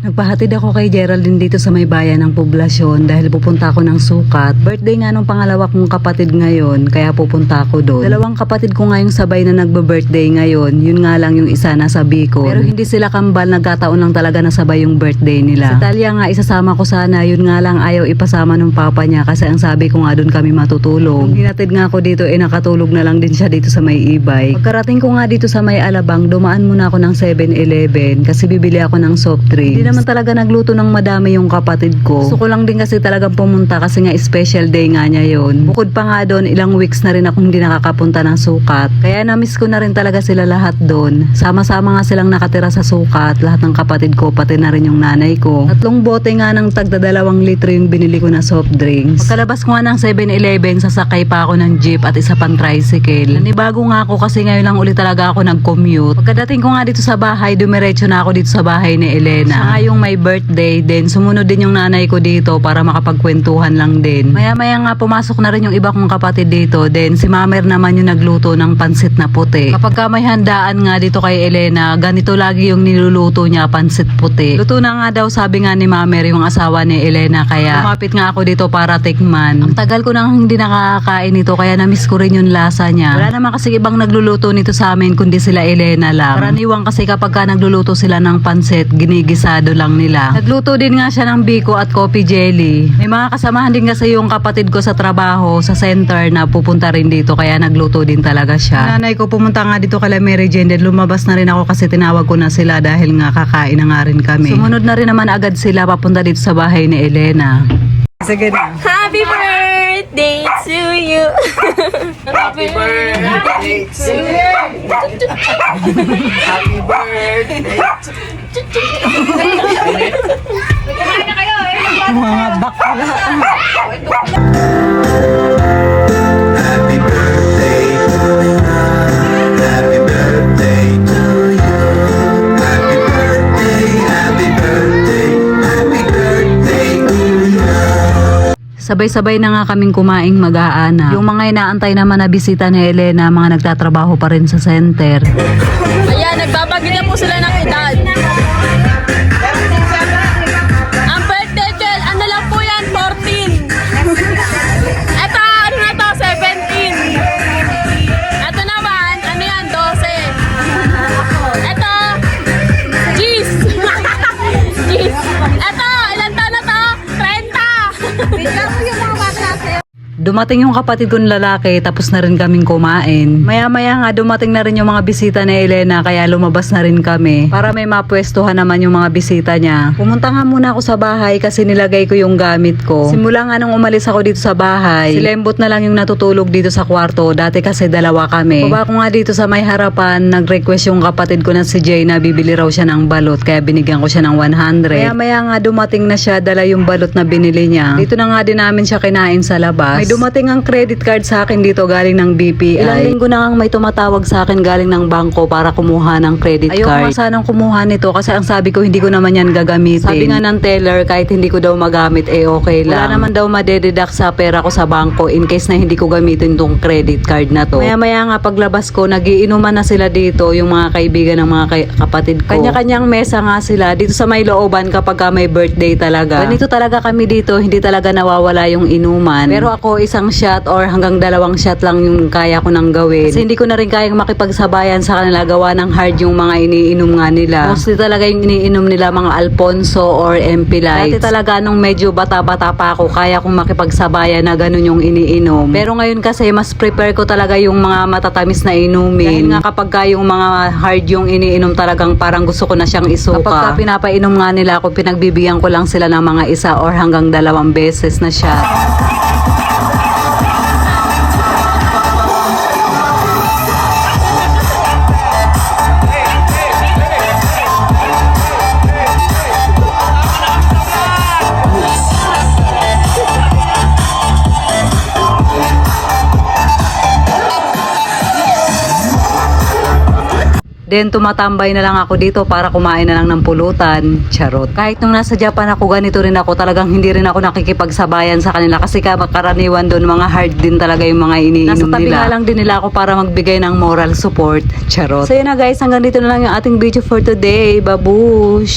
Nagpahatid ako kay Geraldine dito sa may bayan ng poblasyon dahil pupunta ako ng sukat. Birthday nga nung pangalawa kong kapatid ngayon, kaya pupunta ako doon. Dalawang kapatid ko nga yung sabay na nagbe-birthday ngayon, yun nga lang yung isa nasa Bicol. Pero hindi sila kambal, nagkataon lang talaga na sabay yung birthday nila. Si Talia nga isasama ko sana, yun nga lang ayaw ipasama ng papa niya kasi ang sabi ko nga doon kami matutulog. Nung hinatid nga ako dito, eh nakatulog na lang din siya dito sa may e-bike. Pagkarating ko nga dito sa may Alabang, dumaan muna ako ng 7-Eleven kasi bibili ako ng soft drink. Naman talaga nagluto ng madami yung kapatid ko. Gusto ko lang din kasi talagang pumunta kasi nga special day nga niya yon. Bukod pa nga doon, ilang weeks na rin akong hindi nakakapunta ng sukat. Kaya na-miss ko na rin talaga sila lahat doon. Sama-sama nga silang nakatira sa sukat, lahat ng kapatid ko, pati na rin yung nanay ko. Tatlong bote nga ng tagdadalawang litro yung binili ko na soft drinks. Pagkalabas ko nga ng 7-Eleven, sasakay pa ako ng jeep at isa pang tricycle. Nanibago nga ako kasi ngayon lang ulit talaga ako nag-commute. Pagkadating ko nga dito sa bahay, dumiretso na ako dito sa bahay ni Elena. Siya nga yung may birthday din. Sumunod din yung nanay ko dito para makapagkwentuhan lang din. Maya-maya nga pumasok na rin yung iba kong kapatid dito. Then si Mamer naman yung nagluto ng pansit na puti. Kapag ka may handaan nga dito kay Elena, ganito lagi yung niluluto niya, pansit puti. Luto na nga daw sabi nga ni Mamer yung asawa ni Elena kaya lumapit nga ako dito para tikman. Ang tagal ko nang hindi nakakakain nito kaya na-miss ko rin yung lasa niya. Wala naman kasi ibang nagluluto nito sa amin kundi sila Elena lang. Karaniwang kasi kapag ka nagluluto sila ng pansit, ginigisado lang nila. Nagluto din nga siya ng biko at coffee jelly. May mga kasamahan din kasi yung kapatid ko sa trabaho sa center na pupunta rin dito kaya nagluto din talaga siya. Nanay ko pumunta nga dito kala Mary Jane then lumabas na rin ako kasi tinawag ko na sila dahil nga kakain na nga rin kami. Sumunod na rin naman agad sila papunta dito sa bahay ni Elena. Sige na. Happy birthday to you. Happy birthday to you. Happy birthday to Happy Sabay-sabay na nga kaming kumaing mag-aana. Yung mga inaantay naman na bisita ni Elena, mga nagtatrabaho pa rin sa center. Ayan, nagbabagi na po sila ng edad. 30. Bigla po yung mga bata sa'yo. Dumating yung kapatid kong lalaki tapos na rin kaming kumain. Maya-maya nga dumating na rin yung mga bisita ni Elena kaya lumabas na rin kami para may mapwestuhan naman yung mga bisita niya. Pumunta nga muna ako sa bahay kasi nilagay ko yung gamit ko. Simula nga nung umalis ako dito sa bahay, si Lembot na lang yung natutulog dito sa kwarto. Dati kasi dalawa kami. Baba ko nga dito sa may harapan, nag-request yung kapatid ko na si Jay na bibili raw siya ng balot kaya binigyan ko siya ng 100. Maya-maya nga dumating na siya, dala yung balot na binili niya. Dito na nga din namin siya kinain sa labas. May dumating ang credit card sa akin dito galing ng BPI. Ilang linggo na nga may tumatawag sa akin galing ng bangko para kumuha ng credit Ayoko card. Ayoko sanang kumuha nito kasi ang sabi ko hindi ko naman yan gagamitin. Sabi nga ng teller kahit hindi ko daw magamit eh okay lang. Wala naman daw madededuct sa pera ko sa bangko in case na hindi ko gamitin tong credit card na to. Maya maya nga paglabas ko nagiinuman na sila dito yung mga kaibigan ng mga kay- kapatid ko. Kanya-kanyang mesa nga sila dito sa may looban kapag ka may birthday talaga. Ganito talaga kami dito, hindi talaga nawawala yung inuman. Pero ako isang shot or hanggang dalawang shot lang yung kaya ko nang gawin. Kasi hindi ko na rin kayang makipagsabayan sa kanila gawa ng hard yung mga iniinom nga nila. Mostly talaga yung iniinom nila mga Alfonso or MP Lights. Dati talaga nung medyo bata-bata pa ako, kaya kong makipagsabayan na ganun yung iniinom. Pero ngayon kasi mas prepare ko talaga yung mga matatamis na inumin. Dahil nga kapag ka yung mga hard yung iniinom talagang parang gusto ko na siyang isuka. Kapag ka pinapainom nga nila ako, pinagbibigyan ko lang sila ng mga isa or hanggang dalawang beses na siya. Then tumatambay na lang ako dito para kumain na lang ng pulutan. Charot. Kahit nung nasa Japan ako, ganito rin ako. Talagang hindi rin ako nakikipagsabayan sa kanila kasi ka karaniwan doon mga hard din talaga yung mga iniinom nila. Nasa tabi nga lang din nila ako para magbigay ng moral support. Charot. So yun na guys, hanggang dito na lang yung ating video for today. Babush!